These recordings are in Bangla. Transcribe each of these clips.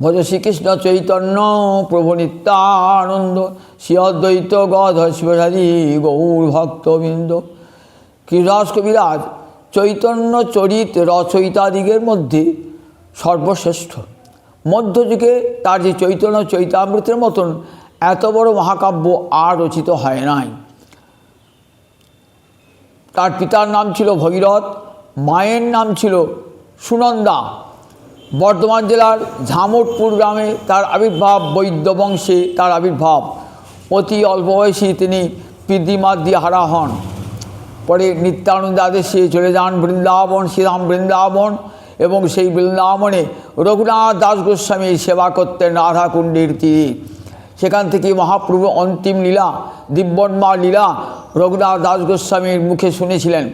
ভজ শ্রীকৃষ্ণ চৈতন্য প্রভু নিত্যানন্দ, শ্রী গধ শিবসাদী গৌর ভক্তবৃন্দ। কৃদাস কবিরাজ, চৈতন্য চরিত রচয়িতাদিগের মধ্যে সর্বশ্রেষ্ঠ। মধ্যযুগে তার যে চৈতন্য চৈতামৃতের মতন এত বড় মহাকাব্য আর রচিত হয় নাই। তার পিতার নাম ছিল ভগীরথ, মায়ের নাম ছিল সুনন্দা। বর্ধমান জেলার ঝামটপুর গ্রামে তার আবির্ভাব বৈদ্য বংশে তার আবির্ভাব। অতি অল্প বয়সী তিনি দিয়ে হারা হন। পরে নিত্যানন্দ আদেশে চলে যান বৃন্দাবন, শ্রীরাম বৃন্দাবন এবং সেই বৃন্দাবনে রঘুনাথ দাস গোস্বামী সেবা করতেন রাধাকুণ্ডের তীরে। সেখান থেকে মহাপ্রভু অন্তিম লীলা, দিব্যন্মা লীলা রঘুনাথ দাস গোস্বামীর মুখে শুনেছিলেন।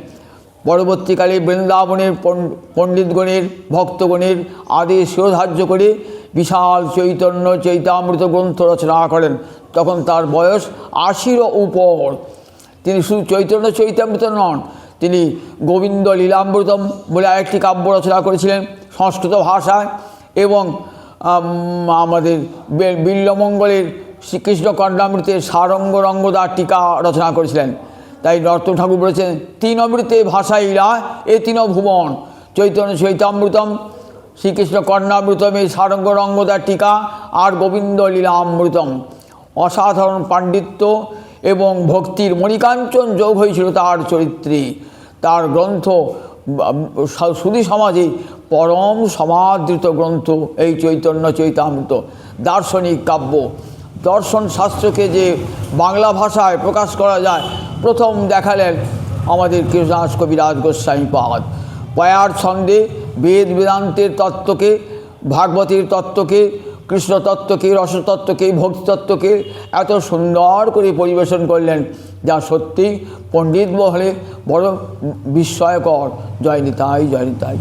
পরবর্তীকালে বৃন্দাবনের পণ্ড- পণ্ডিতগণের, ভক্তগণের আদেশ শিরোধার্য করে বিশাল চৈতন্য চৈতামৃত গ্রন্থ রচনা করেন। তখন তার বয়স আশির উপর। তিনি শুধু চৈতন্য চৈতামৃত নন, তিনি গোবিন্দ লীলামৃতম বলে আরেকটি কাব্য রচনা করেছিলেন সংস্কৃত ভাষায় এবং আমাদের বিল্লমঙ্গলের শ্রীকৃষ্ণ কর্ণামৃতের সারঙ্গ রঙ্গদার টিকা রচনা করেছিলেন। তাই নর্ত ঠাকুর বলেছেন, তিন অমৃতে ভাষা ইলা এ তিন ভুবন। চৈতন্য চৈতামৃতম, শ্রীকৃষ্ণ কর্ণামৃতম এই সারঙ্গ রঙ্গদার টিকা, আর গোবিন্দ লীলা অমৃতম অসাধারণ পাণ্ডিত্য এবং ভক্তির মণিকাঞ্চন যোগ হয়েছিল তার চরিত্রে। তার গ্রন্থ সুধী সমাজে পরম সমাদৃত গ্রন্থ, এই চৈতন্য চৈতামৃত। দার্শনিক কাব্য। দর্শন শাস্ত্রকে যে বাংলা ভাষায় প্রকাশ করা যায় প্রথম দেখালেন আমাদের কৃষ্ণদাস কবিরাজ গোস্বামী পাদ পয়ার ছন্দে বেদ বেদান্তের তত্ত্বকে, ভাগবতীর তত্ত্বকে কৃষ্ণতত্ত্বকে রসতত্ত্বকে ভক্তিতত্ত্বকে এত সুন্দর করে পরিবেশন করলেন, যা সত্যি পণ্ডিত মহলে বড় বিস্ময়কর। জয়নিতাই জয়নিতাই জয় নিতাই।